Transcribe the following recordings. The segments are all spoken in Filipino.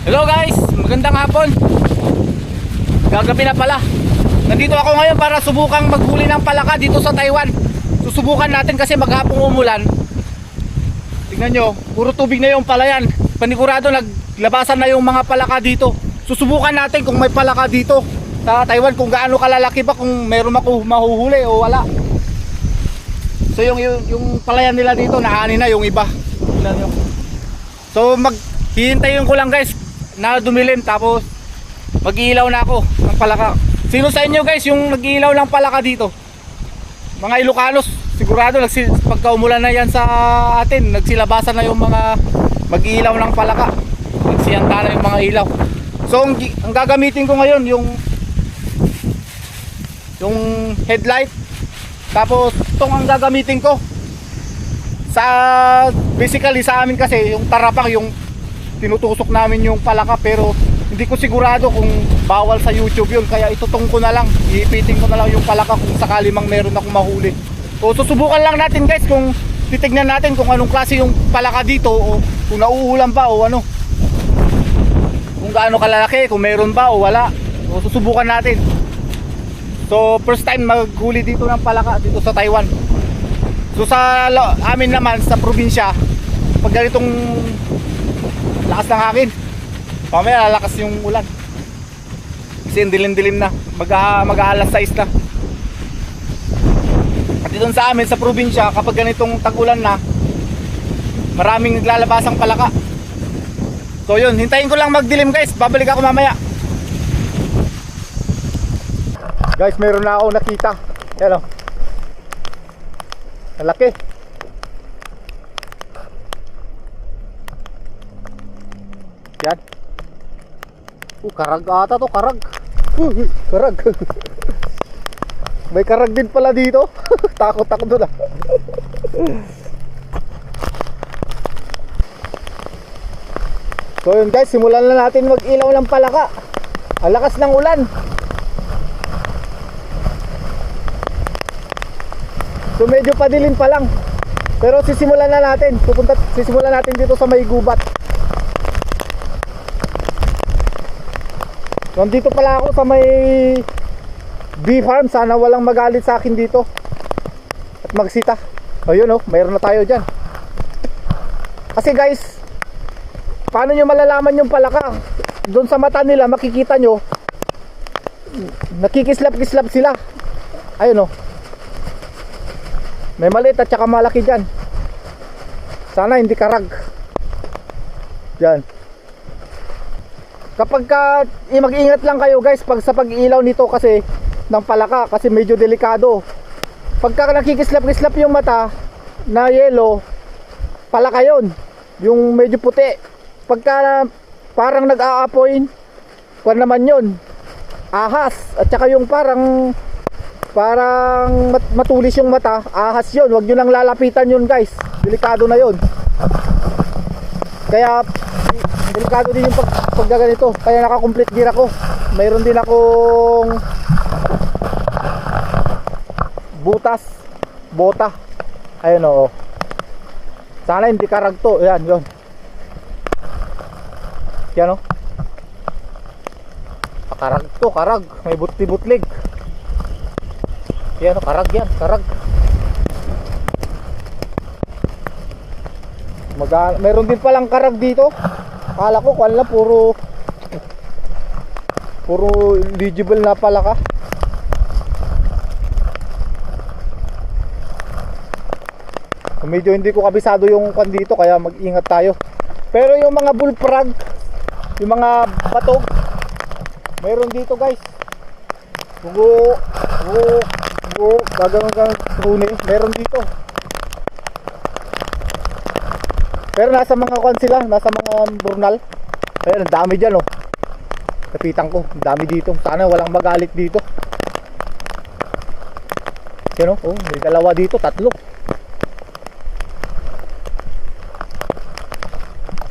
Hello guys, magandang hapon. Gagabi na pala. Nandito ako ngayon para subukang maghuli ng palaka dito sa Taiwan. Susubukan natin kasi maghapong umulan. Tingnan nyo, puro tubig na yung palayan. Panigurado naglabasan na yung mga palaka dito. Susubukan natin kung may palaka dito sa Taiwan kung gaano kalalaki pa kung meron ako mahuhuli o wala. So yung, yung, yung palayan nila dito naani na yung iba. So mag hihintayin ko lang guys na dumilim tapos mag-iilaw na ako ng palaka. Sino sa inyo guys yung nag-iilaw ng palaka dito? Mga Ilocanos, sigurado nagsi, pagka umulan na yan sa atin, nagsilabasan na yung mga mag-iilaw ng palaka. Nagsiyanta na yung mga ilaw. So ang, ang gagamitin ko ngayon yung yung headlight tapos itong ang gagamitin ko sa basically sa amin kasi yung tarapang yung tinutusok namin yung palaka pero hindi ko sigurado kung bawal sa YouTube yun. Kaya itutong ko na lang. Iipitin ko na lang yung palaka kung sakali mang meron akong mahuli. So susubukan lang natin guys kung titignan natin kung anong klase yung palaka dito o kung nauulam pa o ano. Kung gaano kalalaki kung meron ba o wala. So susubukan natin. So first time maghuli dito ng palaka dito sa Taiwan. So sa amin naman sa probinsya, pag ganitong lakas ng hangin, mamaya lalakas yung ulan. Kasi dilim-dilim na, mag, mag alas 6 na. At dito sa amin sa probinsya, kapag ganitong tag-ulan na, maraming naglalabasang palaka. So yun, hintayin ko lang magdilim guys, babalik ako mamaya. Guys, meron na ako nakita. Yan o. Malaki. Yan. Uh, karag ata to, karag. Uh, karag. May karag din pala dito. Takot ako doon ah. So yun guys, simulan na natin mag-ilaw ng palaka. Ang lakas ng ulan. So medyo padilim pa lang. Pero sisimulan na natin. Pupunta sisimulan natin dito sa may gubat. Nandito pala ako sa may bee farm. Sana walang magalit sa akin dito. At magsita. Ayun oh, mayroon na tayo diyan. Kasi guys, paano nyo malalaman yung palaka? Doon sa mata nila makikita nyo nakikislap-kislap sila. Ayun oh. May maliit at saka malaki dyan. Sana hindi karag. Yan. Kapag ka, eh, mag-ingat lang kayo guys pag sa pag-ilaw nito kasi ng palaka kasi medyo delikado. Pagka nakikislap-kislap yung mata na yellow, palaka yun. Yung medyo puti. Pagka parang nag-aapoy, kwan naman yun. Ahas. At saka yung parang parang mat- matulis yung mata, ahas yun. Huwag nyo nang lalapitan yun guys. Delikado na yun. Kaya, delikado din yung pag, paggaganito. Kaya naka-complete gear ako. Mayroon din akong butas, bota. Ayun oo. Sana hindi karagto. Yan, yun. Yan o. Karag to, karag. May butli-butlig. Yan o, karag yan, karag. Maga meron din palang karag dito. Akala ko, kwan lang, puro puro legible na pala ka. Medyo hindi ko kabisado yung kwan dito, kaya mag-ingat tayo. Pero yung mga bullfrog, yung mga batog, meron dito guys. Gugu, gugu, gugu, gagawin kang meron dito. Pero nasa mga kwan sila, nasa mga burnal. Ayun, ang dami dyan oh. Kapitan ko, ang dami dito. Sana walang magalit dito. Yan oh, oh, may dalawa dito, tatlo.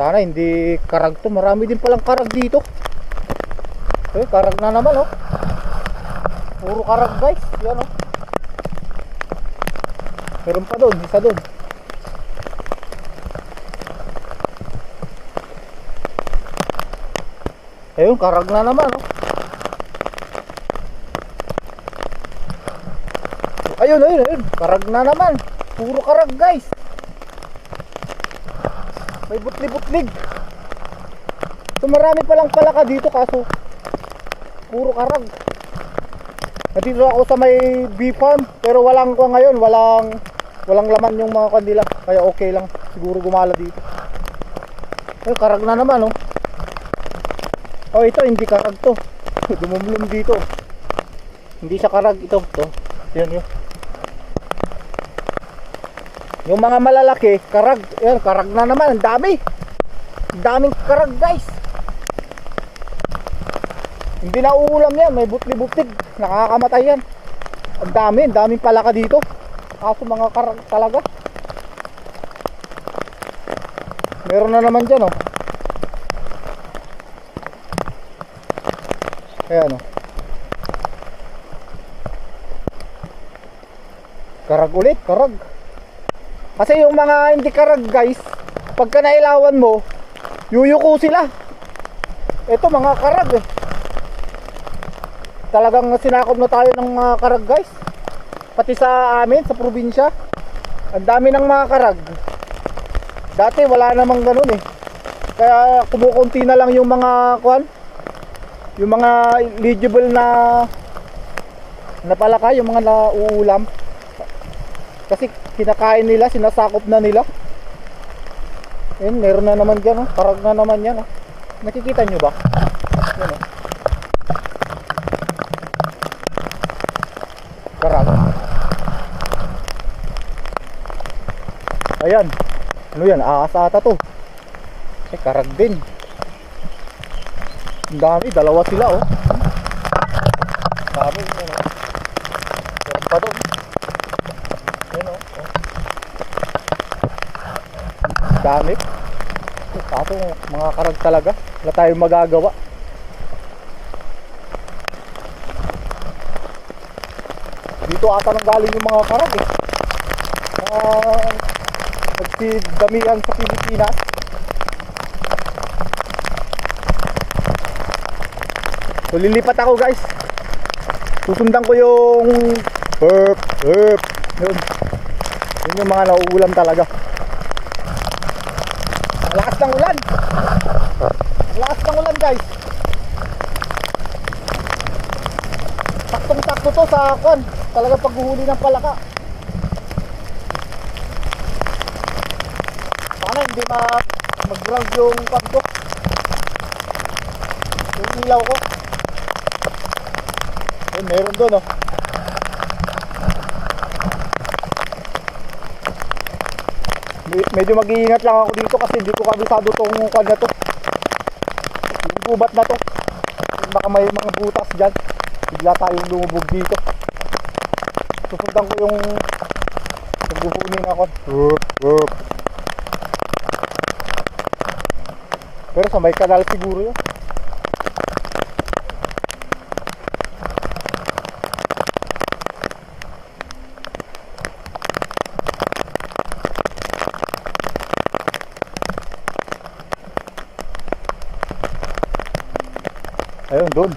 Sana hindi karag to. Marami din palang karag dito. Eh, karag na naman oh. Puro karag guys. Yan oh. Meron pa doon, isa doon. Ayun, karag na naman, oh. Ayun, ayun, ayun. Karag na naman. Puro karag, guys. May butli-butlig. So marami palang palaka dito kaso puro karag. Nandito ako sa may bee farm pero walang ko ngayon, walang walang laman yung mga kandila. Kaya okay lang siguro gumala dito. Ay, karag na naman oh. Oh, ito hindi karag to. Dumumlum dito. Hindi siya karag ito. To. Yan yun. Yung mga malalaki, karag. Yan, karag na naman. Ang dami. Daming karag, guys. Hindi na uulam yan. May butli-butlig. Nakakamatay yan. Ang dami. Ang daming palaka dito. Kaso mga karag talaga. Meron na naman dyan, oh. Ayan, oh. Karag ulit, karag. Kasi yung mga hindi karag guys, pagka nailawan mo, yuyuko sila. Ito mga karag eh. Talagang sinakop na tayo ng mga karag guys. Pati sa amin, sa probinsya. Ang dami ng mga karag. Dati wala namang ganun eh. Kaya kumukunti na lang yung mga kwan. Yung mga eligible na na palaka, yung mga nauulam. Kasi kinakain nila, sinasakop na nila. Ayun, meron na naman dyan, oh. Karag na naman yan, oh. Nakikita nyo ba? Yan, oh. Karag. Ayan. Ano yan? Aas ata to. Eh, karag din. Ang dami, dalawa sila, oh. Dami, yan, oh. Meron pa doon. Ayun o. Oh. Dami. Kaso mga karag talaga. Wala tayong magagawa. Dito ata nang galing yung mga karag eh. Mga nagsidamihan sa Pilipinas. So lilipat ako guys. Susundan ko yung herp, herp. Yun. Yun yung mga nauulam talaga. Lakas ng ulan. Lakas ng ulan guys. Taktong takto to sa kon. Talaga paghuhuli ng palaka. Sana hindi ma mag-ground yung pan ko. Yung ilaw ko. Eh, meron doon oh. Me- medyo mag-iingat lang ako dito kasi hindi ko kabisado tong kwan na to. Yung gubat na to. Baka may mga butas dyan. Bigla tayong lumubog dito. Susundan ko yung nagbuhunin ako. Wup. Pero sa may kanal siguro yun. Ayun, doon.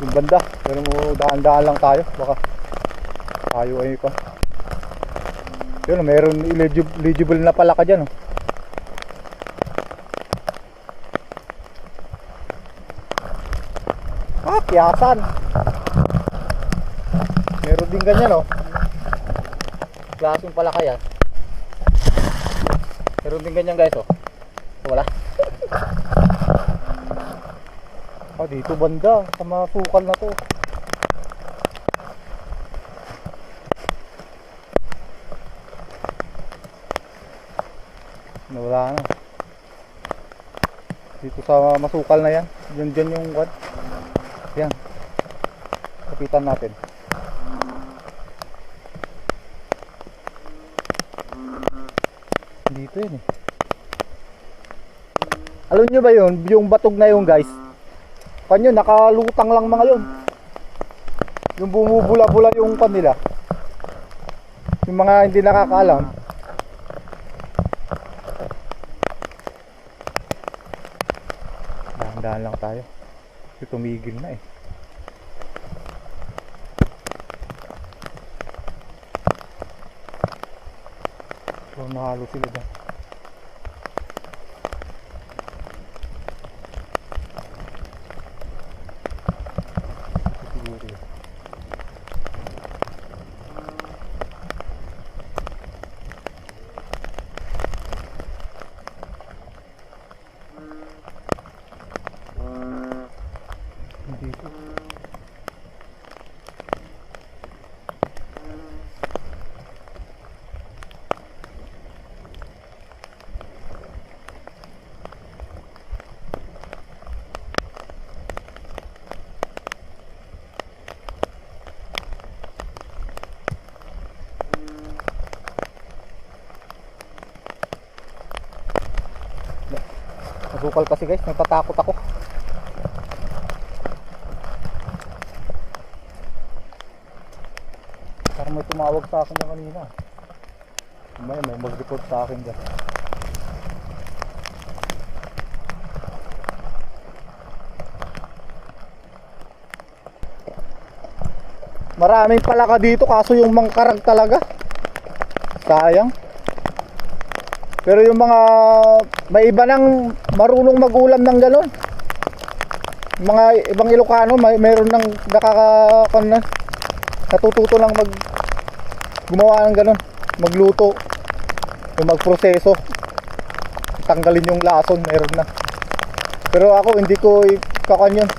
Yung banda. Pero daan-daan lang tayo. Baka tayo ay pa. Yun, meron eligible, na pala ka dyan. Oh. Ah, kiyasan. Meron din ganyan, oh. Klaseng pala kaya. Meron din ganyan, guys, oh. Wala. Ah, dito banda. Sa mga sukal na to. Nawala na. Dito sa masukal na yan. Diyan dyan yung what? Yan. Kapitan natin. Dito yun eh. Alam nyo ba yun? Yung batog na yun guys. Kanyo, nakalutang lang mga yun. Yung bumubula-bula yung pan nila. Yung mga hindi nakakaalam. Dahan lang tayo. Kasi tumigil na eh. So, nahalo sila dyan. Siguro yun. Dito. Nasukal kasi guys, natatakot ako. Parang may tumawag sa akin na kanina. May may mag-report sa akin dyan. Maraming palaka dito kaso yung mangkarag talaga. Sayang. Pero yung mga may iba nang marunong magulam ng galon. Mga ibang Ilocano may meron nang nakaka na, natututo lang mag gumawa ng ganun, magluto, yung magproseso. Tanggalin yung lason, meron na. Pero ako hindi ko kakan yun.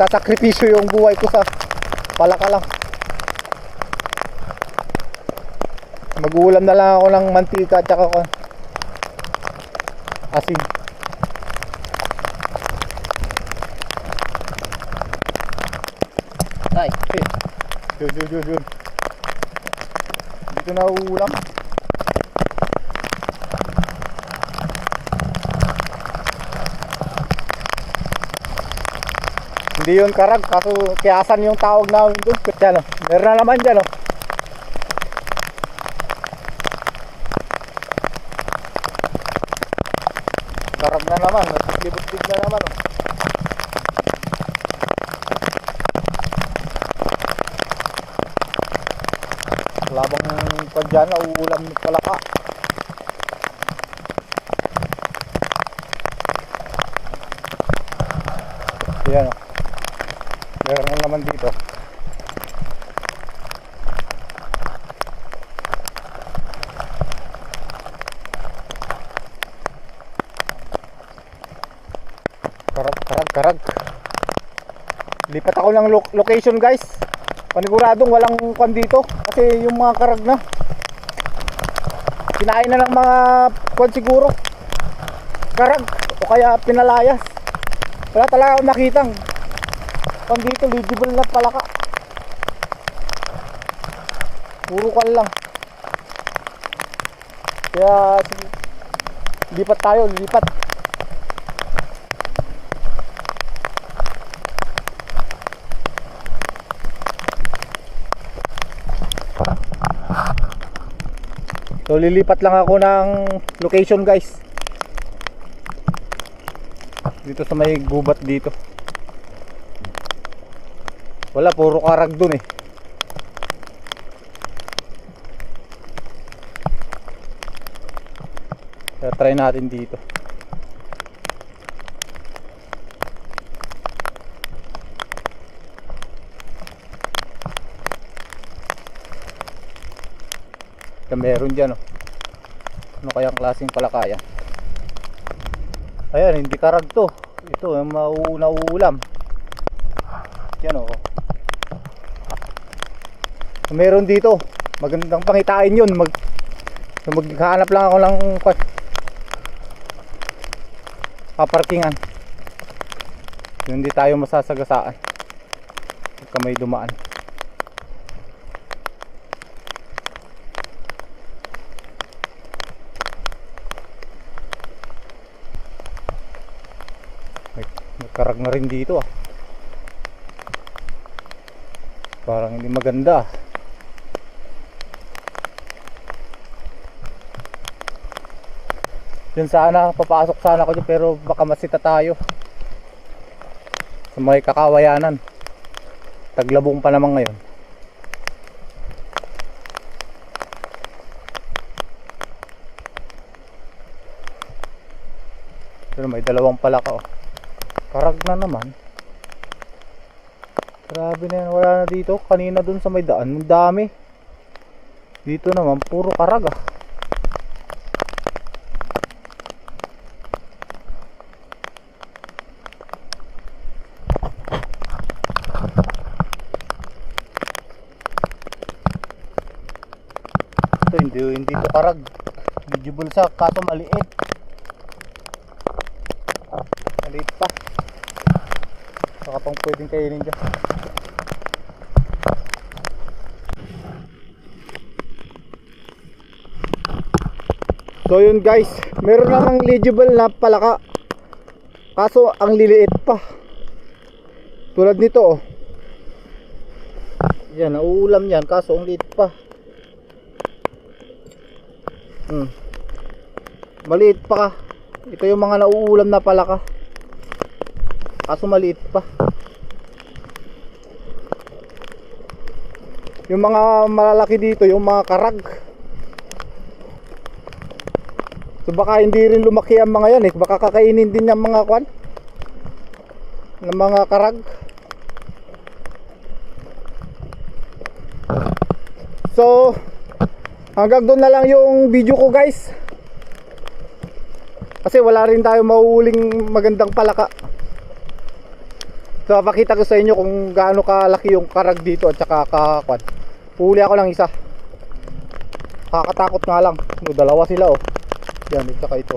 Sasakripisyo yung buhay ko sa palaka lang. Magulam na lang ako ng mantika at saka asin. Ay, eh. Yun, yun, yun, yun. Dito na uulam. Hindi yun karag, kaso kiyasan yung tawag namin doon. Yan o, meron na naman dyan oh. o. Karag na naman, naglibot-lig na naman oh. o. Labang pag dyan, nauulam ng palaka. Yan o. Meron na naman dito. Karag, karag, karag. Lipat ako ng lo- location guys. Paniguradong walang kwan dito. Kasi yung mga karag na. Kinain na ng mga kwan siguro. Karag. O kaya pinalayas. Wala talaga akong makitang. Kwan dito, legible na palaka. Puro kwan lang. Kaya lipat tayo, lipat. So lilipat lang ako ng location guys. Dito sa may gubat dito. Wala, puro karag dun eh. Kaya try natin dito. Kaya meron dyan oh. Ano kayang klaseng palakaya? Ayan, hindi karag to. Ito, yung mauuna ulam. Yan oh. Meron dito. Magandang pangitain yun. Mag, maghahanap lang ako ng paparkingan. Hindi tayo masasagasaan. Pagka may dumaan. May, may karag na rin dito ah. Parang hindi maganda. Yun sana, papasok sana ako dyan pero baka masita tayo. Sa may kakawayanan. Taglabong pa naman ngayon. Pero may dalawang palaka oh. Karag na naman. Grabe na yan. Wala na dito. Kanina dun sa may daan. Ang dami. Dito naman, puro karag ah. Ito hindi, hindi to karag. Medyo bulsa, kaso. Maliit pa. Baka pang pwedeng kainin dyan. So yun guys, meron namang legible na palaka. Kaso ang liliit pa. Tulad nito oh. Yan, nauulam yan kaso ang liit pa. Hmm. Maliit pa ka. Ito yung mga nauulam na palaka. Kaso maliit pa. Yung mga malalaki dito, yung mga karag. So baka hindi rin lumaki ang mga yan eh. Baka kakainin din ng mga kwan. Ng mga karag. So hanggang doon na lang yung video ko guys. Kasi wala rin tayo mahuhuling magandang palaka. So papakita ko sa inyo kung gaano kalaki yung karag dito at saka kakakwan. Huli ako lang isa. Kakatakot nga lang. No, dalawa sila oh. Yan, at saka ito.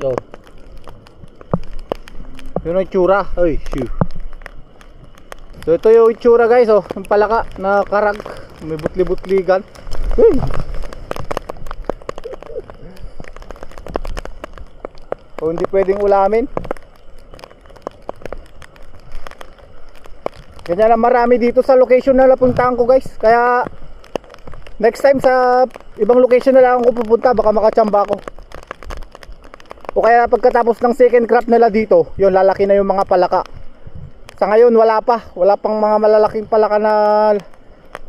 Yo. Yun ang itsura. Ay, shoo. So ito yung itsura guys oh. Yung palaka na karag. May butli-butligan. Uy. O pwedeng ulamin. Ganyan na marami dito sa location na napuntahan ko guys. Kaya next time sa ibang location na lang ako pupunta baka makachamba ako. O kaya pagkatapos ng second crop nila dito, yun lalaki na yung mga palaka. Sa ngayon wala pa, wala pang mga malalaking palaka na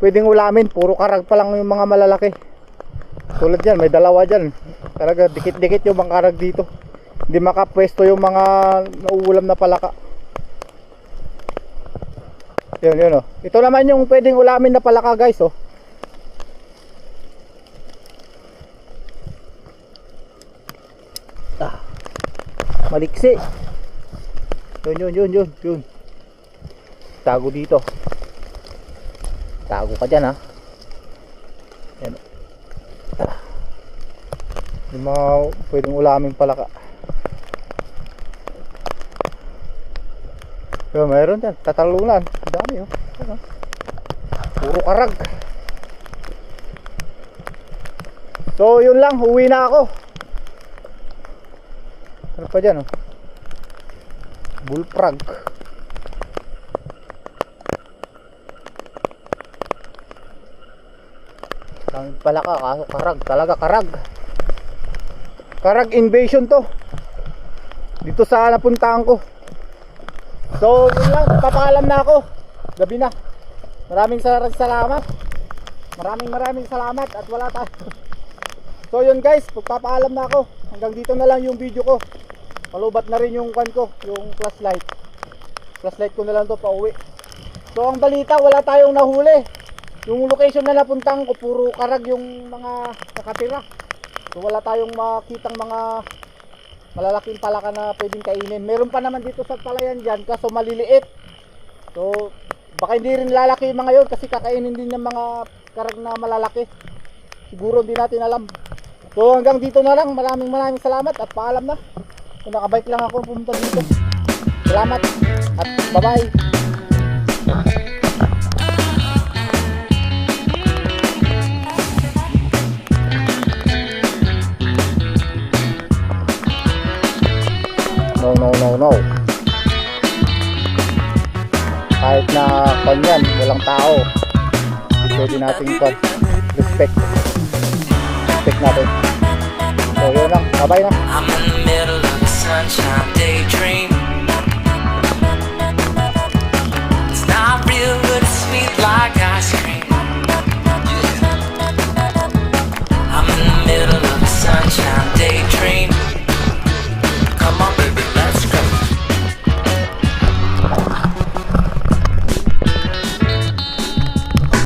pwedeng ulamin, puro karag pa lang yung mga malalaki. Tulad yan, may dalawa dyan. Talaga dikit-dikit yung mga karag dito. Hindi makapwesto yung mga nauulam na palaka. Yun, yun oh. Ito naman yung pwedeng ulamin na palaka guys oh. Ah. Maliksi. Yun, yun, yun, yun, yun. Tago dito. Tago ka dyan ha. Yan. Ah. Yung mga pwedeng ulamin palaka. Yo, meron dyan. Tatalungan. Ang dami oh. Yan, oh. Puro karag. So, yun lang. Uwi na ako. Ano pa dyan oh? Bullfrog. Ang pala ka, kaso karag. Talaga karag. Karag invasion to. Dito sa napuntahan ko. So, yun lang. Papaalam na ako. Gabi na. Maraming sal- salamat. Maraming maraming salamat at wala tayo. So, yun guys. Pagpapaalam na ako. Hanggang dito na lang yung video ko. Palubat na rin yung kwan ko. Yung flashlight. Flashlight ko na lang to pa uwi. So, ang balita, wala tayong nahuli. Yung location na napuntahan ko, puro karag yung mga nakatira. So, wala tayong makitang mga malalaking palaka na pwedeng kainin. Meron pa naman dito sa palayan dyan, kaso maliliit. So, baka hindi rin lalaki yung mga yun kasi kakainin din ng mga karag na malalaki. Siguro hindi natin alam. So, hanggang dito na lang. Maraming maraming salamat at paalam na. Kung nakabike lang ako pumunta dito. Salamat at bye-bye. No, no, no, no. Kahit na kanyan, walang tao. pwede nating pan respect respect natin so yun lang bye na I'm in the middle of a sunshine daydream.